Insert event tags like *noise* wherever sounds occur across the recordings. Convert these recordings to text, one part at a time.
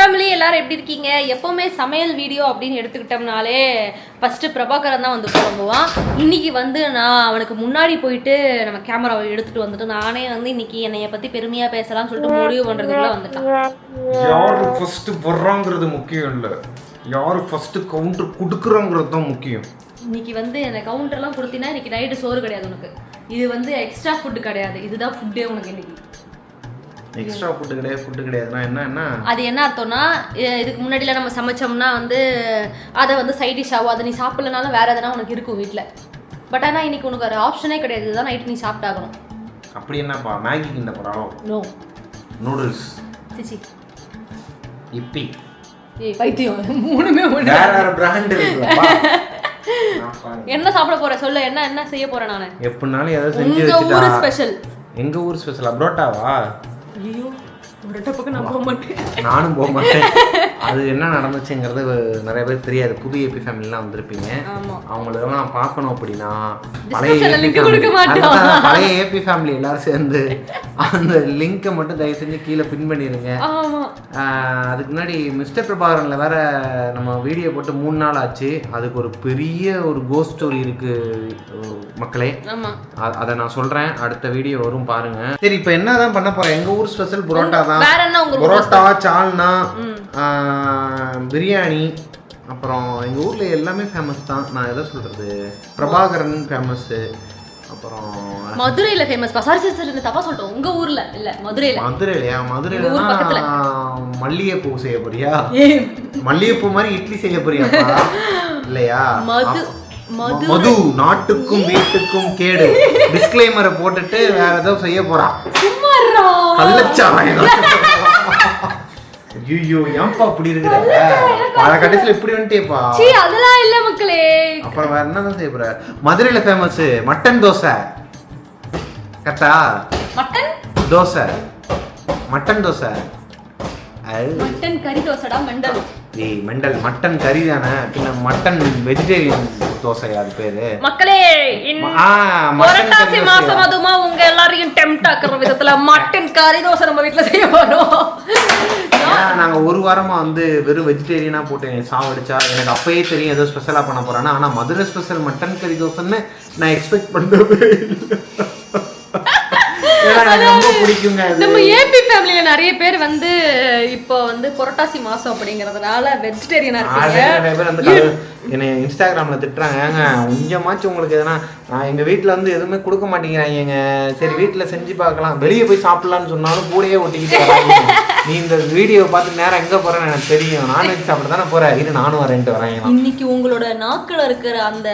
Family எல்லாரும் எப்படி இருக்கீங்க? எப்போவுமே சமையல் வீடியோ அப்படின்னு எடுத்துக்கிட்டோம்னாலே ஃபஸ்ட்டு பிரபாகரன் தான் வந்து புலம்புவான். இன்னைக்கு வந்து நான் அவனுக்கு முன்னாடி போயிட்டு நம்ம கேமராவை எடுத்துட்டு வந்துட்டு நானே வந்து இன்னைக்கு என்னைய பற்றி பெருமையாக பேசலாம்னு சொல்லிட்டு முடிவு பண்ணுறதுக்குள்ள வந்துட்டான். யாரு ஃபர்ஸ்ட் வர்றாங்கிறது முக்கியம் இல்ல. யாரு ஃபர்ஸ்ட் கவுண்டர் கொடுக்குறாங்கிறது தான் முக்கியம். இன்னைக்கு வந்து எனக்கு கவுண்டர்லாம் கொடுத்தீங்கன்னா இன்னைக்கு நைட்டு சோறு கிடையாது உனக்கு. இது வந்து எக்ஸ்ட்ரா ஃபுட்டு கிடையாது. இதுதான் ஃபுட்டே உனக்கு இன்னைக்கு. எக்ஸ்ட்ரா ஃபுட்டு கிடையாது ஃபுட்டு கிடையாதுன்னா என்ன என்ன? அது என்ன அர்த்தம்னா இதுக்கு முன்னாடிலாம் நம்ம சமைச்சோம்னா வந்து அதை வந்து சைட் டிஷ்ஷாவோ அதை நீ சாப்பிடலனாலும் வேற எதனா உனக்கு இருக்கும் வீட்டில் பட் ஆனால் இன்னைக்கு உனக்கு ஒரு ஆப்ஷனே கிடையாது இதுதான் நைட்டு நீ சாப்பிட்டாகணும். அப்படி என்னப்பா? மேகி கிண்ட போறான் நோ நூடுல்ஸ் சிச்சி. இப்பி ஏய் பைத்தியம் மூணுமே ஒண்ணு. வேற வேற பிராண்ட் இருக்குப்பா *laughs* என்ன சாப்பிட போற? சொல்லு என்ன என்ன செய்ய போறேன் நான்? எப்படினாலும் ஏதாவது செஞ்சு ஊர் ஸ்பெஷல் எங்க ஊர் ஸ்பெஷல் அப்ரோட்டாவா? ஐயோ ஒரு நான் நானும் போக மாட்டேன். அது என்ன நடந்துச்சுங்கிறது நிறைய பேர் தெரியாது. புது ஏபி ஃபேமிலிலாம் வந்திருப்பீங்க. அவங்களெல்லாம் பார்க்கணும் அப்படின்னா. அதான், பழைய ஏபி ஃபேமிலி எல்லாரும் சேர்ந்து அந்த லிங்கை மட்டும் தயவு செஞ்சு கீழே பின் பண்ணிடுங்க அதுக்கு முன்னாடி மிஸ்டர் பிரபாகரன்ல வேற நம்ம வீடியோ போட்டு மூணு நாள் ஆச்சு. அதுக்கு ஒரு பெரிய ஒரு கோஸ்ட் ஸ்டோரி இருக்கு மக்களே. அதை நான் சொல்றேன். அடுத்த வீடியோ வரும் பாருங்க. சரி இப்போ என்னதான் பண்ண போறேன் எங்க ஊர் ஸ்பெஷல் புரோட்டா தான் வேற என்ன உங்க ஊர் புரோட்டா சால்னா பிரியாணி அப்புறம் எங்கள் ஊரில் எல்லாமே ஃபேமஸ் தான். நான் எதை சொல்கிறது பிரபாகரன் ஃபேமஸ்ஸு அப்புறம் மதுரையில ஃபேமஸ் சாரி சாரி சாரி தப்பா சொல்லிட்டோம் உங்க ஊர்ல இல்ல மதுரையில. மதுரையிலையா? பக்கத்துல. மல்லிகைப்பூ செய்ய போறியா? மல்லிகைப்பூ மாதிரி இட்லி செய்ய போறியாப்பா? இல்லையா? மது மது நாட்டுக்கும் வீட்டுக்கும் கேடு. டிஸ்க்ளைமரை போட்டுட்டு வேற ஏதோ செய்ய போறா. சும்மா இருடா. கள்ளச்சாராயம் *laughs* ஐயோ ஏன்பா இப்படி இருக்கிற? பல கடைசியில் இப்படி வந்துட்டேப்பா. சீ அதெல்லாம் இல்ல மக்களே. அப்புறம் வேற என்னதான் செய்ய போற? மதுரையில ஃபேமஸ் மட்டன் தோசை. கரெக்டா? Mutton? Dosa. Mutton dosa. Mutton கறி தோசைடா மண்டல். ஏய் மெண்டல். மட்டன் கறி தானே? பின்ன மட்டன் வெஜிடேரியன் தோசை அது பேரு? மக்களே புரட்டாசி மாசம் அதுமா உங்க எல்லாரையும் டெம்ட் ஆக்குற விதத்துல மட்டன் கறி தோசை நம்ம வீட்ல செய்ய போறோம். நாங்க ஒரு வாரமா வந்து வெறும் வெஜிடேரியனா போட்டு சாவடிச்சா எனக்கு அப்பயே தெரியும் ஏதோ ஸ்பெஷலா பண்ண போறானா ஆனா மதுரை ஸ்பெஷல் மட்டன் கறி தோசைன்னு நான் எக்ஸ்பெக்ட் பண்ணவே நம்ம ஏபி ஃபேமிலில நிறைய பேர் வந்து இப்போ வந்து புரட்டாசி மாசம் அப்படிங்கறதுனால வெஜிடேரியனா கடு- என்னை இன்ஸ்டாகிராம்ல திட்டுறாங்க. கொஞ்சமாச்சும் உங்களுக்கு எதனா நான் எங்க வீட்ல வந்து எதுவுமே கொடுக்க மாட்டேங்கிறாங்க சரி வீட்ல செஞ்சு பார்க்கலாம். வெளியே போய் சாப்பிடலாம்னு சொன்னாலும் கூடயே ஒட்டிக்கிட்டு நீ இந்த வீடியோ பார்த்து நேரம் எங்க போறேன்னு எனக்கு தெரியும். நான்வெஜ் சாப்பிட தானே போற? இரு நானும் வரேன்ட்டு வரேன் இன்னைக்கு உங்களோட நாக்குல இருக்கிற அந்த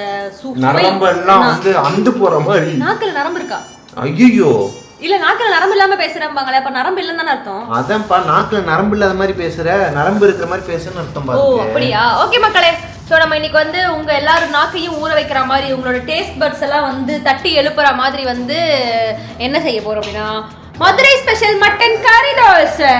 நரம்பு எல்லாம் வந்து அந்து போற மாதிரி. நாக்குல நரம்பு இருக்கா? ஐயோ இல்ல நாக்குல நரம்பு இல்லாம பேசுறேன்பாங்களே அப்ப நரம்பு இல்லைன்னு தானே அர்த்தம்? அதான்ப்பா நாக்குல நரம்பு இல்லாத மாதிரி பேசுற நரம்பு இருக்கிற மாதிரி பேசுன்னு அர்த்தம் ஓ அப்படியா? ஓகே மக்களே ஸோ நம்ம இன்னைக்கு வந்து உங்க எல்லாரும் நாக்கையும் ஊற வைக்கிற மாதிரி உங்களோட டேஸ்ட் பட்ஸ் எல்லாம் வந்து தட்டி எழுப்புற மாதிரி வந்து என்ன செய்ய போறோம் அப்படின்னா மதுரை ஸ்பெஷல் மட்டன் கறி தோசை.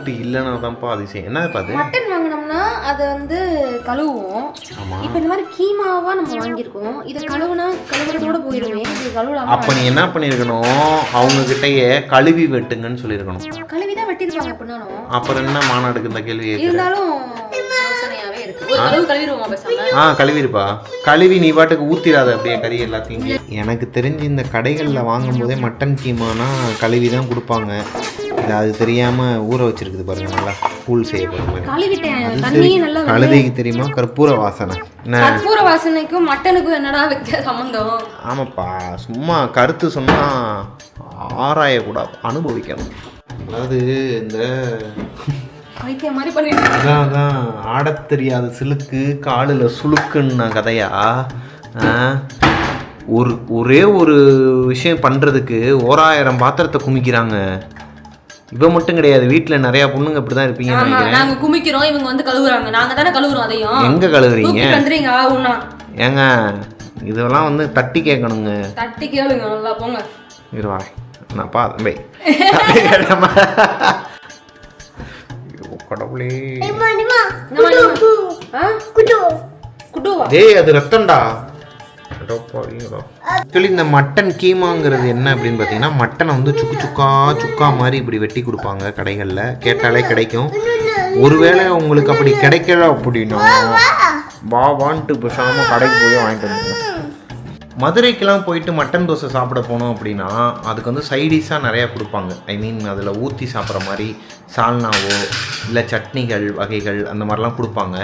டவுட் இல்லைன்னா தான்ப்பா அதிசயம். என்ன பாது மட்டன் வாங்கினோம்னா அதை வந்து கழுவுவோம். இப்போ இந்த மாதிரி கீமாவா நம்ம வாங்கியிருக்கோம். இதை கழுவுனா கழுவுறதோட போயிடுமே. இது கழுவலாமா? அப்ப நீ என்ன பண்ணிருக்கணும் அவங்க கிட்டயே கழுவி வெட்டுங்கன்னு சொல்லியிருக்கணும். கழுவி தான் வெட்டிருப்பாங்க எப்படினாலும் அப்புறம் என்ன மாநாடுக்கு இந்த கேள்வி இருந்தாலும் ஆ கழுவிருப்பா கழுவி நீ பாட்டுக்கு ஊத்திராத அப்படியே கறி எல்லாத்தையும். எனக்கு தெரிஞ்சு இந்த கடைகளில் வாங்கும்போதே மட்டன் கீமானா கழுவி தான் கொடுப்பாங்க. அது தெரியாம ஊற வச்சிருக்குது பாருங்க நல்லா கூழ் செய்ய போகிற மாதிரி கழுதைக்கு தெரியுமா? கற்பூர வாசனை. கற்பூர வாசனைக்கும் மட்டனுக்கும் என்னடா சம்பந்தம் ஆமாப்பா சும்மா கருத்து சொன்னா ஆராயக்கூடாது அனுபவிக்கணும். அதாவது இந்த அதான் அதான் ஆடத் தெரியாத சிலுக்கு காலில் சுளுக்குன்ன கதையா? ஒரு ஒரே ஒரு விஷயம் பண்ணுறதுக்கு ஓராயிரம் பாத்திரத்தை குமிக்கிறாங்க. இவ மட்டும் கிடையாது வீட்டுல நிறைய பொண்ணுங்க இப்படிதான் இருப்பீங்கன்னு ஆமா நினைக்கிறேன். நாங்க குமிக்கிறோம் இவங்க வந்து கழுவுறாங்க. நாங்க தானே கழுவுறோம் அதையும். எங்க கழுவுறீங்க? வந்துறீங்க ஆகும்னா ஏங்க இதெல்லாம் வந்து தட்டி கேட்கணுங்க. தட்டி கேளுங்க நல்லா போங்க. இருவா நான் பா தம்பி கடவுளே. குட்டுவா டேய் அது ரத்தம்டா. ஆக்சுவலி இந்த மட்டன் கீமாங்கிறது என்ன அப்படின்னு பார்த்தீங்கன்னா மட்டனை வந்து சுக்கு சுக்கா சுக்கா மாதிரி இப்படி வெட்டி கொடுப்பாங்க கடைகளில். கேட்டாலே கிடைக்கும். ஒருவேளை உங்களுக்கு அப்படி கிடைக்கல அப்படின்னா வா வான்ட்டு பேசாமல் கடைக்கு போய் வாங்கிட்டு வந்துருங்க. மதுரைக்கெலாம் போயிட்டு மட்டன் தோசை சாப்பிட போனோம் அப்படின்னா அதுக்கு வந்து சைடிஷாக நிறையா கொடுப்பாங்க. ஐ மீன் அதில் ஊற்றி சாப்பிட்ற மாதிரி சால்னாவோ இல்லை சட்னிகள் வகைகள் அந்த மாதிரிலாம் கொடுப்பாங்க.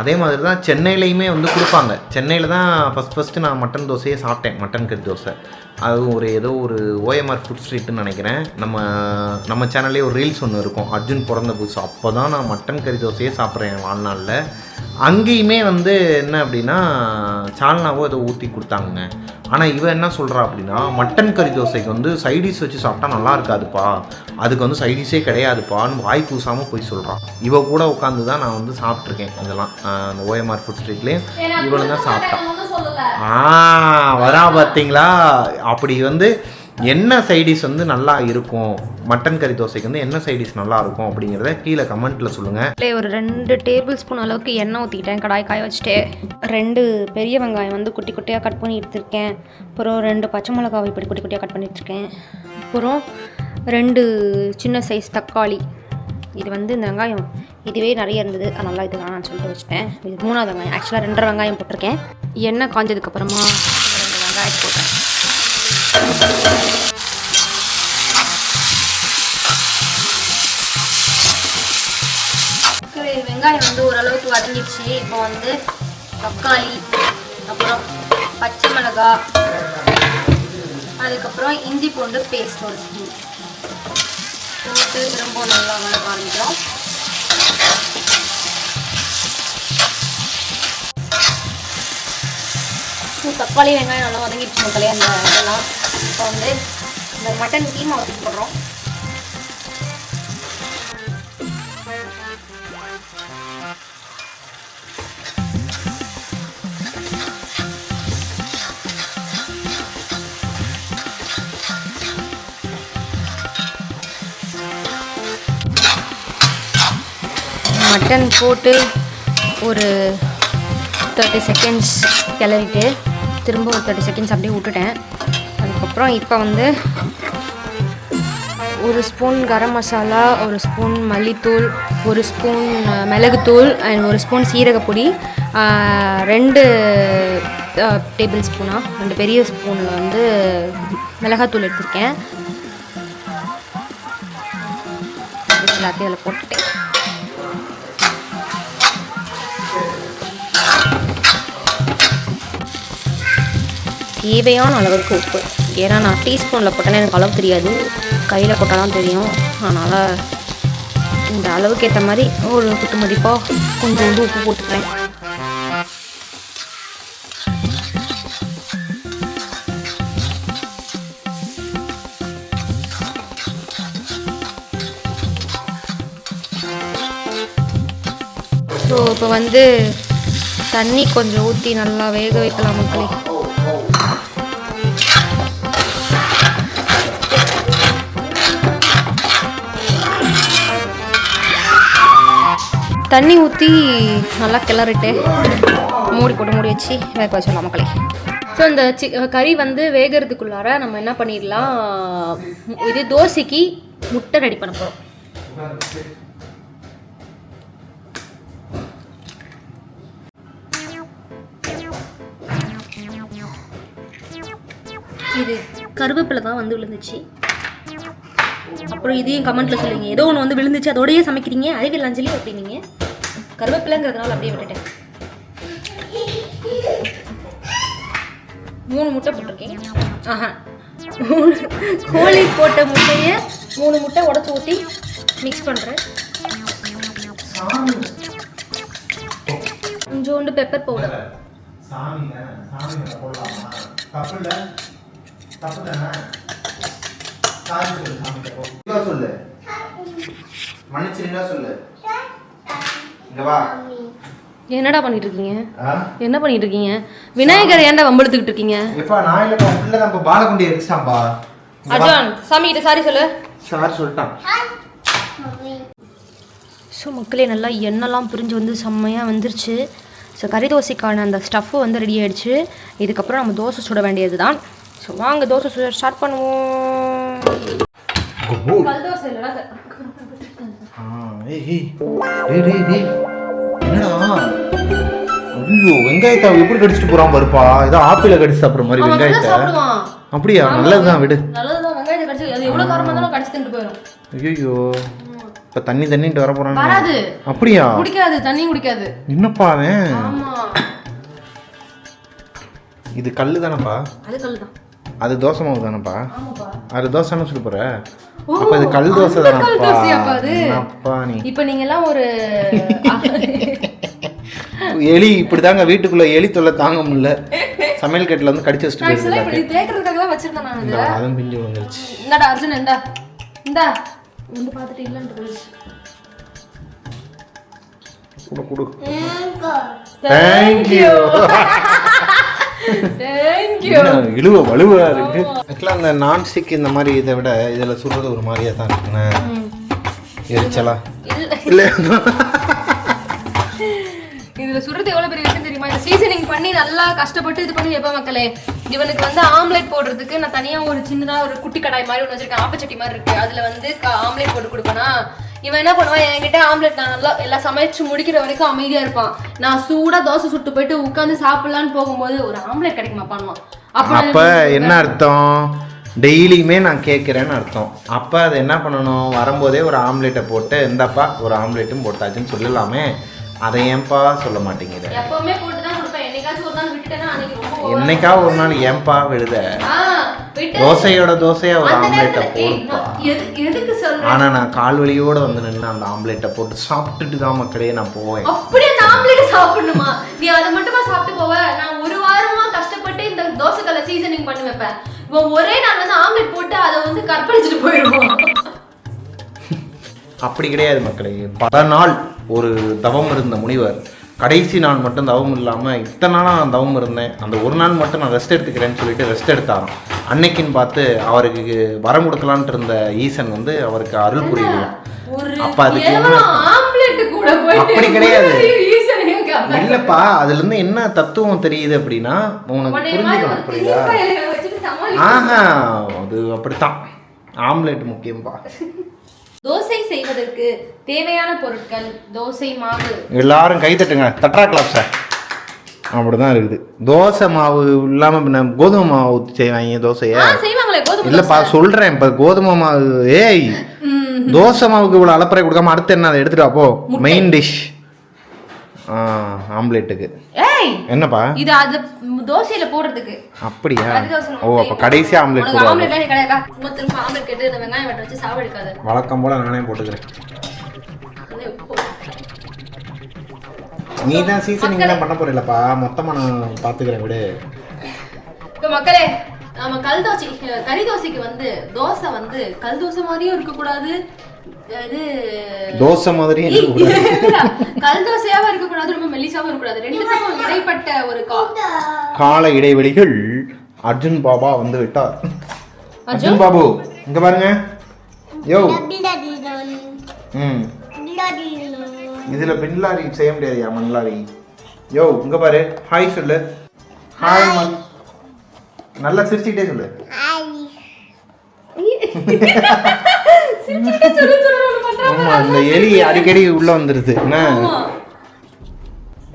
அதே மாதிரி தான் சென்னையிலையுமே வந்து கொடுப்பாங்க. சென்னையில் தான் ஃபஸ்ட் ஃபஸ்ட்டு நான் மட்டன் தோசையே சாப்பிட்டேன். மட்டன் கறி தோசை. அதுவும் ஒரு ஏதோ ஒரு ஓஎம்ஆர் ஃபுட் ஸ்ட்ரீட்னு நினைக்கிறேன். நம்ம நம்ம சேனல்லே ஒரு ரீல்ஸ் ஒன்று இருக்கும். அர்ஜுன் பிறந்த புதுசு. அப்போ தான் நான் மட்டன் கறி தோசையே சாப்பிட்றேன் என் வாழ்நாளில். அங்கேயுமே வந்து என்ன அப்படின்னா சால்னாவோ ஏதோ ஊற்றி கொடுத்தாங்க ஆனால் இவ என்ன சொல்கிறா அப்படின்னா மட்டன் கறி தோசைக்கு வந்து சைடிஷ் வச்சு சாப்பிட்டா நல்லா இருக்காதுப்பா. அதுக்கு வந்து சைடிஷே கிடையாதுப்பான்னு வாய் கூசாமல் போய் சொல்கிறான் இவ கூட உட்காந்து தான் நான் வந்து சாப்பிட்ருக்கேன் அதெல்லாம். ஆஹ் அந்த ஓஎம்ஆர் ஃபுட் ஸ்ட்ரீட்லேயும் இவளும் தான் சாப்பிட்டான் ஆ வரா பார்த்தீங்களா அப்படி வந்து என்ன சைடிஷ் வந்து நல்லா இருக்கும்? மட்டன் கறி தோசைக்கு வந்து என்ன சைடிஷ் நல்லா இருக்கும் அப்படிங்கிறத கீழே கமெண்ட்டில் சொல்லுங்கள் இல்லை ஒரு ரெண்டு டேபிள் ஸ்பூன் அளவுக்கு எண்ணெய் ஊற்றிக்கிட்டேன் கடாய் காய வச்சுட்டு ரெண்டு பெரிய வெங்காயம் வந்து குட்டி குட்டியாக கட் பண்ணி எடுத்திருக்கேன். அப்புறம் ரெண்டு பச்சை மிளகாவை இப்படி குட்டி குட்டியாக கட் பண்ணி வச்சுருக்கேன் அப்புறம் ரெண்டு சின்ன சைஸ் தக்காளி. இது வந்து இந்த வெங்காயம் இதுவே நிறைய இருந்தது. அதனால இது வேணாம்னு சொல்லிட்டு வச்சுட்டேன். இது மூணாவது வெங்காயம். ஆக்சுவலாக ரெண்டரை வெங்காயம் போட்டிருக்கேன். எண்ணெய் காஞ்சதுக்கப்புறமா ரெண்டு வெங்காயம் போட்டேன். ஓரளவுக்கு வதங்கிடுச்சு. இப்போ வந்து தக்காளி அப்புறம் பச்சை மிளகாய் அதுக்கப்புறம் இஞ்சி பூண்டு பேஸ்ட் ஒரு ஸ்பூன் போட்டு திரும்ப நல்லா வதக்க ஆரம்பிக்கிறோம் தக்காளி வெங்காயம் நல்லா வதங்கிடுச்சு மக்களே அந்த இதெல்லாம். இப்போ வந்து இந்த மட்டன் கீமா ஊற்றி போடுறோம். மட்டன் போட்டு ஒரு தேர்ட்டி செகண்ட்ஸ் கிளறிட்டு திரும்ப ஒரு தேர்ட்டி செகண்ட்ஸ் அப்படியே விட்டுட்டேன். அதுக்கப்புறம் இப்போ வந்து ஒரு ஸ்பூன் கரம் மசாலா ஒரு ஸ்பூன் மல்லித்தூள் ஒரு ஸ்பூன் மிளகுத்தூள் அண்ட் ஒரு ஸ்பூன் சீரகப்பொடி ரெண்டு டேபிள் ஸ்பூனாக ரெண்டு பெரிய ஸ்பூனில் வந்து மிளகாத்தூள் எடுத்திருக்கேன். எல்லாத்தையும் அதில் போட்டுட்டேன். தேவையான அளவுக்கு உப்பு. ஏன்னா நான் டீஸ்பூனில் போட்டேன்னா எனக்கு அளவு தெரியாது. கையில் போட்டால் தான் தெரியும். அதனால் இந்த அளவுக்கு ஏற்ற மாதிரி ஒரு குத்து மதிப்பாக வந்து உப்பு போட்டுக்கிறேன். ஸோ இப்போ வந்து தண்ணி கொஞ்சம் ஊற்றி நல்லா வேக வைக்கலாம் மக்களே. தண்ணி ஊற்றி நல்லா கிளறிட்டு மூடி போட்டு மூடி வச்சு வேக வச்சிடலாம் மக்களே. ஸோ இந்த சி கறி வந்து வேகிறதுக்குள்ளார நம்ம என்ன பண்ணிடலாம்? இது தோசைக்கு முட்டை ரெடி பண்ண போகிறோம் இது கருவேப்பிலை தான் வந்து விழுந்துச்சு. அப்புறம் இதையும் கமெண்ட்டில் சொல்லுங்க. ஏதோ ஒன்று வந்து விழுந்துச்சு அதோடயே சமைக்கிறீங்க அதே விழாஞ்சலி அப்படின்னீங்க. கருவேப்பிலைங்கிறதுனால அப்படியே விட்டுட்டேன். மூணு முட்டை போட்டிருக்கேன். ஆஹா. மூணு கோழி போட்ட முட்டையை மூணு முட்டை உடச்சி ஊற்றி மிக்ஸ் பண்ணுறேன் கொஞ்சோண்டு பெப்பர் பவுடர் சாமி சாமி போடலாமா? தப்பு தப்பு தானே சாமி சொல்லு. மன்னிச்சிருந்தா சொல்லு. இங்க வா. என்னடா பண்ணிட்டு இருக்கீங்க என்ன பண்ணிட்டு இருக்கீங்க விநாயகர் ஏன்டா வம்பெடுத்துக்கிட்டு இருக்கீங்க? எப்பா நான் இல்லப்பா உள்ள இப்போ பாலகுண்டி எரிச்சிட்டான்பா. அஜான் சாமி கிட்ட சாரி சொல்லு. சார் சொல்லிட்டான். ஸோ மக்களே நல்லா எண்ணெய்லாம் பிரிஞ்சு வந்து செம்மையாக வந்துருச்சு. ஸோ கறி தோசைக்கான அந்த ஸ்டஃப்பு வந்து ரெடி ஆயிடுச்சு. இதுக்கப்புறம் நம்ம தோசை சுட வேண்டியது தான் ஸோ வாங்க தோசை சுட ஸ்டார்ட் பண்ணுவோம். *laughs* ஐயோ வெங்காயத்தை எப்படி கடிச்சிட்டு போறான் பாருப்பா? ஏதோ ஆப்பிள கடிச்சு சாப்பிடுற மாதிரி வெங்காயத்தை. அப்படியா? நல்லதுதான் விடு. ஐயோ இப்ப தண்ணி தண்ணிட்டு வர போறான் அப்படியா? குடிக்காது தண்ணி குடிக்காது. என்னப்பா அவன்? இது கல்லு தானப்பா அது கல் தான் அது தோசை மாவு தானப்பா? அது தோசைன்னு சொல்லி போற? அப்ப இது கல் தோசை தானப்பா? அப்பா நீ? இப்போ நீங்க எல்லாம் ஒரு எலி இப்படிதாங்க வீட்டுக்குள்ள எலி தொல்லை தாங்க முடியல. சமையல் கட்டில வந்து கடிச்சு வச்சுட்டு இப்படி தேய்க்கிறதுக்காக தான் வச்சிருந்தேன் நான் இந்த பிஞ்சு விழுந்துருச்சு இந்தாடா அர்ஜுன் இந்தா. இந்தா. வந்து பார்த்துட்டு இல்லைன்ட்டு போயிடுச்சு. குடு குடு. தேங்க்யூ *laughs* இழுவ வலுவா இருக்கு. ஆக்சுவலாக அந்த நான்ஸ்டிக் இந்த மாதிரி இதை விட இதுல சுடுறது ஒரு மாதிரியா தான் இருக்குண்ணே. எரிச்சலா? இல்ல. இல்ல. *laughs* இதுல சுடுறது எவ்வளவு பெரிய விஷயம் தெரியுமா? இந்த சீசனிங் பண்ணி நல்லா கஷ்டப்பட்டு இது பண்ணி வைப்பேன் மக்களே. இவனுக்கு வந்து ஆம்லெட் போடுறதுக்கு நான் தனியா ஒரு சின்னதா ஒரு குட்டி கடாய் மாதிரி ஒன்று வச்சிருக்கேன். ஆப்பச்சட்டி மாதிரி இருக்கு. அதுல வந்து ஆம்லெட் போட்டு கொடுப்பேனா? இவன் என்ன பண்ணுவான்? என்கிட்ட ஆம்லெட் நான் நல்லா எல்லாம் சமைச்சு முடிக்கிற வரைக்கும் அமைதியா இருப்பான். நான் சூடா தோசை சுட்டு போயிட்டு உட்காந்து சாப்பிடலான்னு போகும்போது ஒரு ஆம்லெட் கிடைக்குமா பண்ணுவான் அப்ப என்ன அர்த்தம்? டெய்லியுமே நான் கேட்குறேன்னு அர்த்தம். அப்போ அது என்ன பண்ணணும்? வரும்போதே ஒரு ஆம்லேட்டை போட்டு இந்தாப்பா ஒரு ஆம்லேட்டும் போட்டாச்சுன்னு சொல்லலாமே. அதை ஏன்பா சொல்ல மாட்டேங்கிற எப்பவுமே போட்டு தான் கொடுப்பேன். என்னைக்காச்சும் ஒரு நாள் விட்டுட்டேன்னா அன்னைக்கு என்னைக்கா ஒரு நாள் ஏன்பா விழுத தோசையோட தோசையா ஒரு ஆம்லேட்டை போடுப்பா ஆனா நான் கால் வலியோட வந்து நின்று அந்த ஆம்லேட்டை போட்டு சாப்பிட்டுட்டு தான் மக்களே நான் போவேன். அப்படியே அந்த ஆம்லெட் சாப்பிடணுமா? நீ அதை மட்டுமா சாப்பிட்டு போவ? நான் ஒரு வாரமா கஷ்டப்பட்டு இந்த தோசைக்கல்ல சீசனிங் பண்ணி வைப்பேன். இவன் ஒரே நாள் வந்து ஆம்லெட் போட்டு அதை வந்து கற்பழிச்சுட்டு போயிடுவான். அப்படி கிடையாது மக்களே. பல நாள் ஒரு தவம் இருந்த முனிவர் கடைசி நாள் மட்டும் தவம் இல்லாமல் இத்தனை நாளாக நான் தவம் இருந்தேன். அந்த ஒரு நாள் மட்டும் நான் ரெஸ்ட் எடுத்துக்கிறேன்னு சொல்லிட்டு ரெஸ்ட் எடுத்தாராம். அன்னைக்குன்னு பார்த்து அவருக்கு வரம் கொடுக்கலான்ட்டு இருந்த ஈசன் வந்து அவருக்கு அருள் புரியலாம் அப்ப அதுக்கு அப்படி கிடையாது. இல்லப்பா அதுல இருந்து என்ன தத்துவம் தெரியுது அப்படின்னா உனக்கு புரிஞ்சுக்கணும் புரியுதா? ஆஹா அது அப்படித்தான். ஆம்லேட் முக்கியம்பா. தோசை செய்வதற்கு தேவையான பொருட்கள் தோசை மாவு. எல்லாரும் கை தட்டுங்க. தட்ரா கிளாப் சார் அப்படிதான் இருக்குது. தோசை மாவு இல்லாம பின்ன கோதுமை மாவு செய்வாங்க தோசையை? செய்வாங்களே கோதுமை இல்லப்பா சொல்றேன். இப்ப கோதுமை மாவு ஏய். தோசை மாவுக்கு இவ்வளவு அலப்பறை கொடுக்காம அடுத்து என்ன அதை எடுத்துட்டு வா போ. மெயின் டிஷ் ஆம்லேட்டுக்கு. ஏய்! என்னப்பா? இது அது தோசையில போடுறதுக்கு. அப்படியா? ஓ அப்ப கடைசி ஆம்லேட் போடுவாங்க. ஆம்லெட்லாம் நீ கிடையாதா சும்மா திரும்ப ஆம்லெட் கேட்டு இந்த வெங்காயம் வெட்ட வச்சு சாவடிக்காத வழக்கம் போல நானே போட்டுக்கிறேன். நீ தான் சீசனிங் தான் பண்ண போறீங்களப்பா மொத்தமா நான் பாத்துக்கிறேன் விடு. இப்போ மக்களே நம்ம கல் தோசை கறி தோசைக்கு வந்து தோசை வந்து கல் தோசை மாதிரியும் இருக்கக்கூடாது. இது தோசை மாதிரி கல் தோசையாவும் இருக்கக்கூடாது ரொம்ப மெல்லிசாவும் இருக்கக்கூடாது. ரெண்டுத்துக்கும் இடைப்பட்ட ஒரு கா கால இடைவெளிகள் அர்ஜுன் பாபா வந்து விட்டார். அர்ஜுன்? பாபு இங்க பாருங்க. யோ. ம். இதுல பெண்லாரி செய்ய முடியாதுயா மண்லாரி யோ இங்க பாரு. ஹாய் சொல்லு. ஹாய் மண் நல்லா சிரிச்சுக்கிட்டே சொல்லு. *laughs* ஆமா இந்த எலி அடிக்கடி உள்ள வந்துருது. என்ன?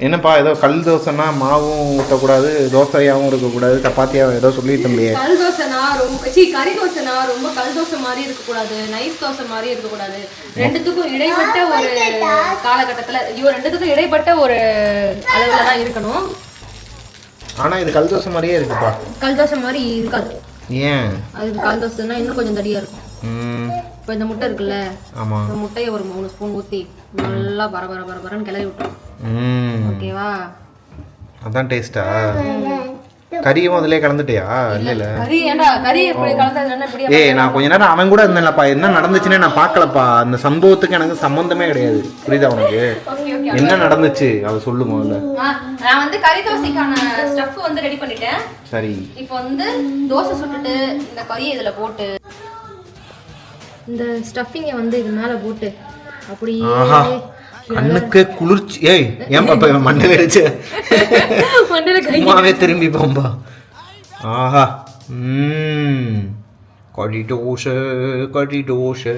என்னப்பா ஏதோ கல் தோசைன்னா மாவும் ஊற்றக்கூடாது தோசையாவும் இருக்கக்கூடாது சப்பாத்தியாவும் ஏதோ சொல்லிட்டு இருந்தியே கல் தோசைனா ரொம்ப சீ கறி தோசைனா ரொம்ப கல் தோசை மாதிரி இருக்கக்கூடாது நைஸ் தோசை மாதிரி இருக்கக்கூடாது. ரெண்டுத்துக்கும் இடைப்பட்ட ஒரு காலகட்டத்துல ஐயோ ரெண்டுத்துக்கும் இடைப்பட்ட ஒரு அளவுல தான் இருக்கணும். ஆனா இது கல் தோசை மாதிரியே இருக்குப்பா. கல் தோசை மாதிரி இருக்காது. ஏன்? அது கல் தோசைனா இன்னும் கொஞ்சம் தடியா இருக்கும். இப்போ இந்த முட்டை இருக்குல்ல ஆமா. இந்த முட்டையை ஒரு மூணு ஸ்பூன் ஊத்தி நல்லா பர பர பர பரன்னு கிளறி விட்டுரும். ம். ஓகேவா அதான் டேஸ்டா கறியும் அதிலே கலந்துட்டியா? இல்ல இல்ல கறி கறி இப்படி ஏய் நான் கொஞ்ச நேரம் அவன் கூட இருந்தேன்லப்பா. என்ன நடந்துச்சுன்னே நான் பார்க்கலப்பா. அந்த சம்பவத்துக்கு எனக்கு சம்பந்தமே கிடையாது. புரியுதா உனக்கு? என்ன நடந்துச்சு? அதை சொல்லு முதல்ல. நான் வந்து கறி தோசைக்கான ஸ்டஃப் வந்து ரெடி பண்ணிட்டேன். சரி. இப்போ வந்து தோசை சுட்டுட்டு இந்த கறியை இதில் போட்டு இந்த ஸ்டஃபிங்கை வந்து இது மேலே போட்டு அப்படியே கண்ணுக்கு குளிர்ச்சி ஏய் ஏன் பாப்பா இவன் மண்டல கை சும்மாவே திரும்பி போம்பா. ஆஹா ம். கடி தோசை கடி தோசை.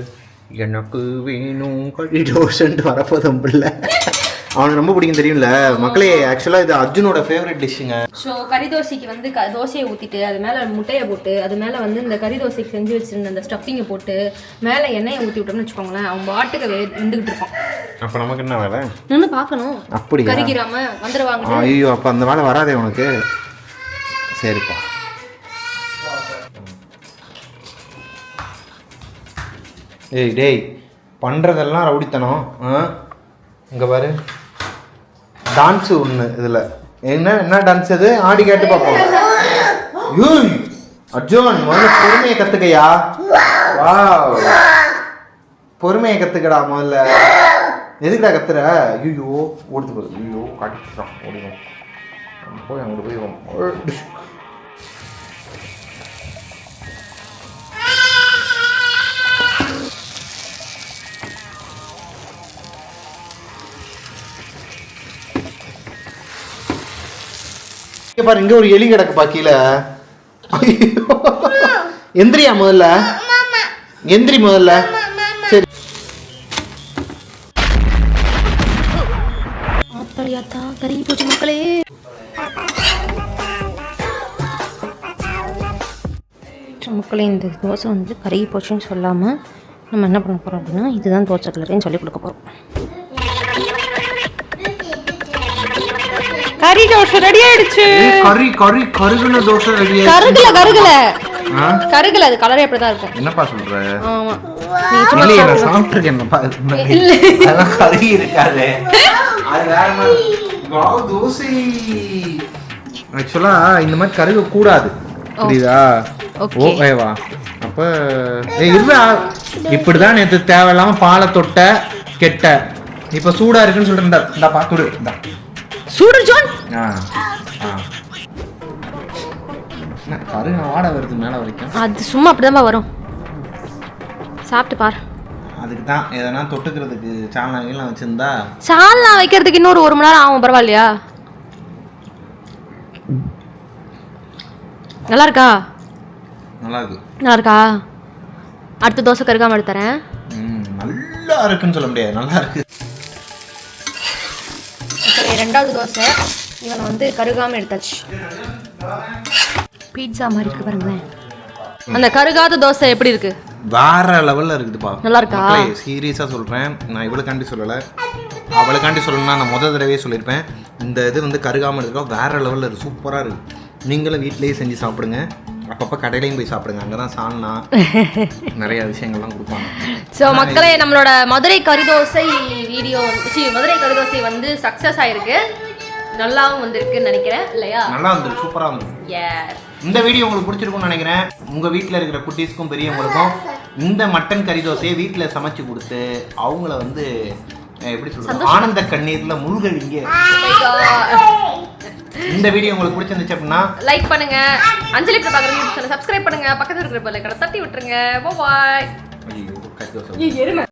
எனக்கு வேணும் கடி தோசைன்ட்டு வரப்போதும் பிள்ளை. அவனுக்கு ரொம்ப பிடிக்கும் தெரியும்ல. மக்களே ஆக்சுவலாக இது அர்ஜுனோட ஃபேவரட் டிஷ்ஷுங்க ஸோ கறி தோசைக்கு வந்து க தோசையை ஊற்றிட்டு அது மேலே முட்டையை போட்டு அது மேலே வந்து இந்த கறி தோசைக்கு செஞ்சு வச்சிருந்த அந்த ஸ்டஃபிங்கை போட்டு மேலே எண்ணெயை ஊற்றி விட்டோம்னு வச்சுக்கோங்களேன் அவன் பாட்டுக்கு வே வெந்துக்கிட்டு இருப்பான். அப்போ நமக்கு என்ன வேலை? நின்று பார்க்கணும். அப்படியா? கறிக்கிறாம வந்துடுவாங்க ஐயோ அப்போ அந்த வேலை வராதே உனக்கு. சரிப்பா. ஏய் டேய் பண்ணுறதெல்லாம் ரவுடித்தனம் ஆ? இங்கே பாரு. டான்ஸு ஒன்று இதில். என்ன என்ன டான்ஸ் அது? ஆடி கேட்டு பார்ப்போம். யூய் அர்ஜுன் முதல்ல பொறுமையை கற்றுக்கையா வா பொறுமையை கற்றுக்கடா முதல்ல. எதுக்குடா கத்துற? ஐயோ ஓடுத்து போகுது ஐயோ காட்டிக்கிறான் ஓடிடும். போய் அங்கிட்டு போய் பாரு இங்க ஒரு எலி கிடக்கு பாக்கியில எந்திரியா முதல்ல? எந்திரி முதல்ல. சரி. ஆத்தாடியாத்தா போச்சு மக்களே. மக்களே இந்த தோசை வந்து கருகி போச்சுன்னு சொல்லாமல் நம்ம என்ன பண்ண போகிறோம் அப்படின்னா இதுதான் தோசை கலருன்னு சொல்லி கொடுக்க போகிறோம் கறி தோசை ரெடி ஆயிடுச்சு. கறி கறி கருகுன தோசை ரெடி கருகல கருகல. கருகல அது கலரே அப்படி தான் இருக்கும் என்னப்பா சொல்ற? ஆமா. இல்லையே நான் சாப்பிட்டுருக்கேன்ப்பா. அதெல்லாம் கறி இருக்காது. அது வேற மாதிரி. வாவ் தோசை. ஆக்சுவலா இந்த மாதிரி கருக கூடாது. புரியுதா? Okay. ஓகேவா? அப்ப ஏய் இருடா. இப்படிதான் நேத்து தேவையில்லாம பாலை தொட்ட கெட்ட. இப்ப சூடா இருக்குன்னு சொல்றேன்டா இந்தா பாத்துடு இந்தா. சூடு ஜோன். ஆ ஆ. என்ன கருக வாடை வருது மேல வரைக்கும். அது சும்மா அப்படிதான்பா வரும். சாப்பிட்டு பாரு. அதுக்கு தான் எதனா தொட்டுக்கிறதுக்கு சாணம் கீழே வச்சிருந்தா. சால்னா வைக்கிறதுக்கு இன்னொரு ஒரு மணி நேரம் ஆகும் பரவாயில்லையா? நல்லா இருக்கா நல்லா இருக்கு நல்லா இருக்கா அடுத்த தோசை கருகாம எடுத்துறேன். நல்லா இருக்குன்னு சொல்ல முடியாது நல்லா இருக்கு ரெண்டாவது தோசை. இவனை வந்து கருகாம எடுத்தாச்சு. பீட்சா மாதிரி இருக்கு பாருங்களேன். அந்த கருகாத தோசை எப்படி இருக்கு? வேற லெவல்ல இருக்குதுப்பா நல்லா இருக்கா? சீரியஸா சொல்றேன். நான் இவளுக்காண்டி சொல்லல. அவளுக்காண்டி சொல்லணும்னா நான் முத தடவையே சொல்லியிருப்பேன். இந்த இது வந்து கருகாம இருக்கா வேற லெவல்ல இருக்கு. சூப்பரா இருக்கு. நீங்களும் வீட்லயே செஞ்சு சாப்பிடுங்க. அப்பப்போ கடையிலையும் போய் சாப்பிடுங்க. அங்கதான் சால்னா *laughs* நிறைய விஷயங்கள்லாம் கொடுப்பாங்க. ஸோ மக்களே நம்மளோட மதுரை கறிதோசை வீடியோ சி மதுரை கறிதோசை வந்து சக்ஸஸ் ஆயிருக்கு. நல்லாவும் வந்திருக்குன்னு நினைக்கிறேன் இல்லையா? நல்லா இருந்தது சூப்பரா இருந்தது எஸ் இந்த வீடியோ உங்களுக்கு பிடிச்சிருக்கும்னு நினைக்கிறேன். உங்க வீட்டில் இருக்கிற குட்டீஸ்க்கும் பெரியவங்களுக்கும் இந்த மட்டன் கறி தோசையை வீட்டில் சமைச்சு கொடுத்து அவங்கள வந்து எப்படி சொல்றது? ஆனந்த கண்ணீர்ல முழுகழிங்க இந்த வீடியோ உங்களுக்கு பிடிச்சிருந்துச்சு அப்படின்னா லைக் பண்ணுங்க. Anjali Prabhakar YouTube channel subscribe பண்ணுங்க. பக்கத்துல இருக்கிற பெல்லைக்கடை தட்டி விட்டுருங்க. பாய் ஐயோ எருமை.